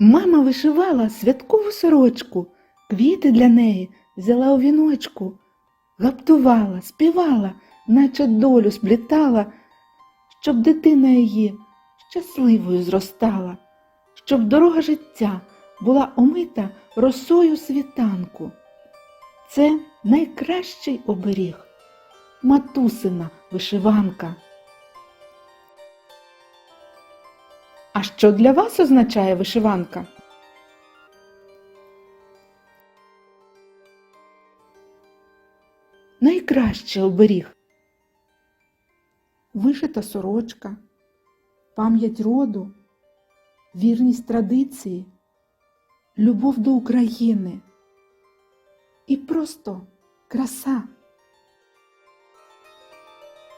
Мама вишивала святкову сорочку, квіти для неї взяла у віночку, гаптувала, співала, наче долю сплітала, щоб дитина її щасливою зростала, щоб дорога життя була омита росою світанку. Це найкращий оберіг, матусина вишиванка. А що для вас означає вишиванка? Найкращий оберіг. Вишита сорочка, пам'ять роду, вірність традиції, любов до України і просто краса.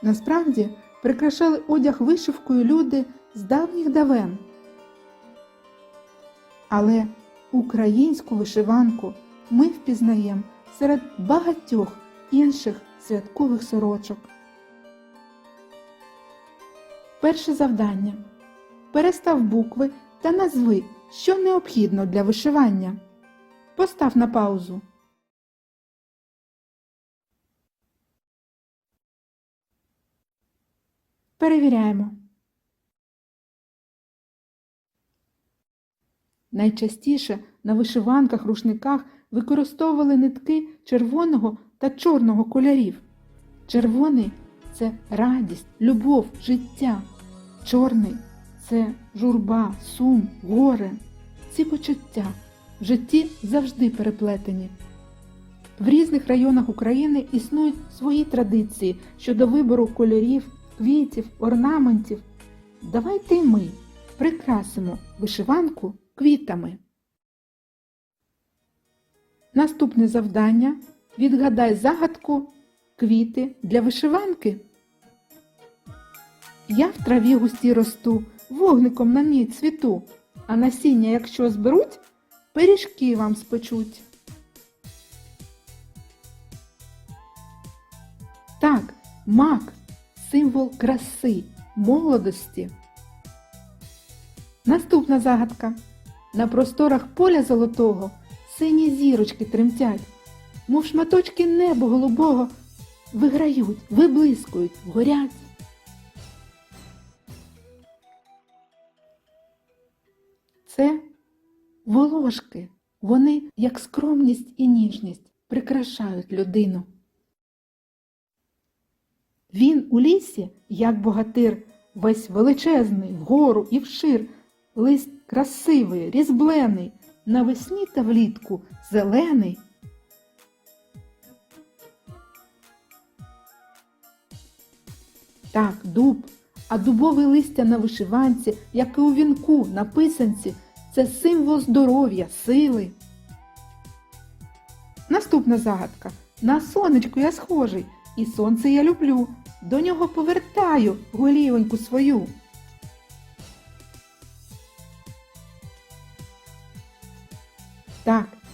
Насправді прикрашали одяг вишивкою люди з давніх давен. Але українську вишиванку ми впізнаємо серед багатьох інших святкових сорочок. Перше завдання. Перестав букви та назви, що необхідно для вишивання. Постав на паузу. Перевіряємо. Найчастіше на вишиванках рушниках використовували нитки червоного та чорного кольорів. Червоний це радість, любов, життя. Чорний це журба, сум, горе. Ці почуття в житті завжди переплетені. В різних районах України існують свої традиції щодо вибору кольорів, квітів, орнаментів. Давайте й ми прикрасимо вишиванку квітами. Наступне завдання відгадай загадку квіти для вишиванки. Я в траві густі росту, вогником на ній цвіту, а насіння, якщо зберуть, пиріжки вам спечуть. Так, мак символ краси, молодості. Наступна загадка. На просторах поля золотого сині зірочки тремтять, мов шматочки неба голубого виграють, виблискують, горять. Це волошки. Вони, як скромність і ніжність, прикрашають людину. Він у лісі, як богатир, весь величезний, вгору і вшир, лист красивий, різблений, навесні та влітку зелений. Так, дуб, а дубове листя на вишиванці, як і у вінку на писанці, це символ здоров'я, сили. Наступна загадка. На сонечко я схожий, і сонце я люблю. До нього повертаю голівоньку свою.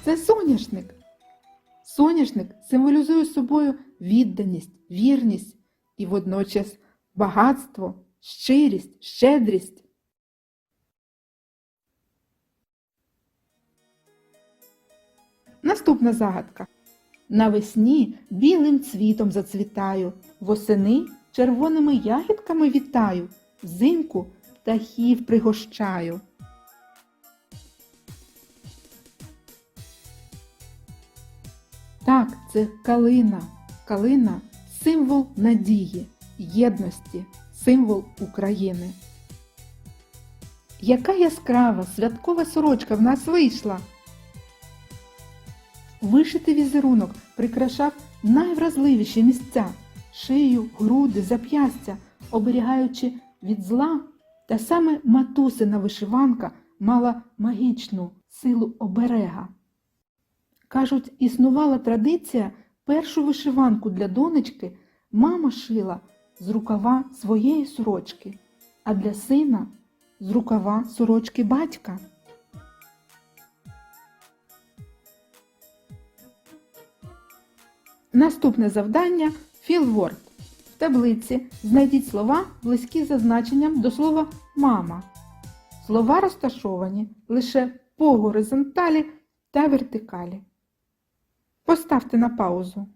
Це соняшник. Соняшник символізує собою відданість, вірність і водночас багатство, щирість, щедрість. Наступна загадка. Навесні білим цвітом зацвітаю, восени червоними ягідками вітаю, взимку птахів пригощаю. Це калина. Калина символ надії, єдності, символ України. Яка яскрава святкова сорочка в нас вийшла? Вишитий візерунок прикрашав найвразливіші місця шию, груди, зап'ястя, оберігаючи від зла. Та саме матусина вишиванка мала магічну силу оберега. Кажуть, існувала традиція першу вишиванку для донечки мама шила з рукава своєї сорочки, а для сина з рукава сорочки батька. Наступне завдання філворд. В таблиці знайдіть слова, близькі за значенням до слова мама. Слова розташовані лише по горизонталі та вертикалі. Поставте на паузу.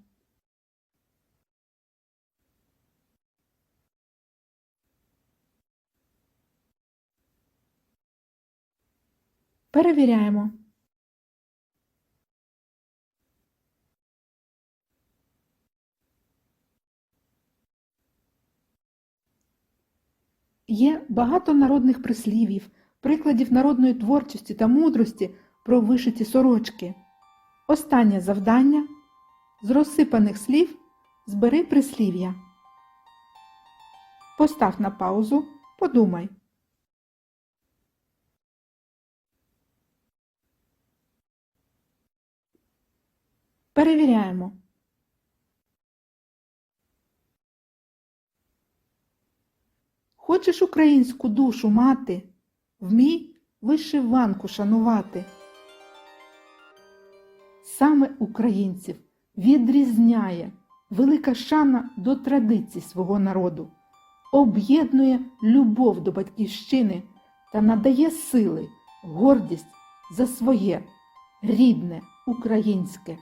Перевіряємо. Є багато народних прислів'їв, прикладів народної творчості та мудрості про вишиті сорочки. Останнє завдання з розсипаних слів збери прислів'я. Постав на паузу, подумай. Перевіряємо. Хочеш українську душу мати, вмій вишиванку шанувати. Саме українців відрізняє велика шана до традицій свого народу, об'єднує любов до батьківщини та надає сили, гордість за своє рідне українське.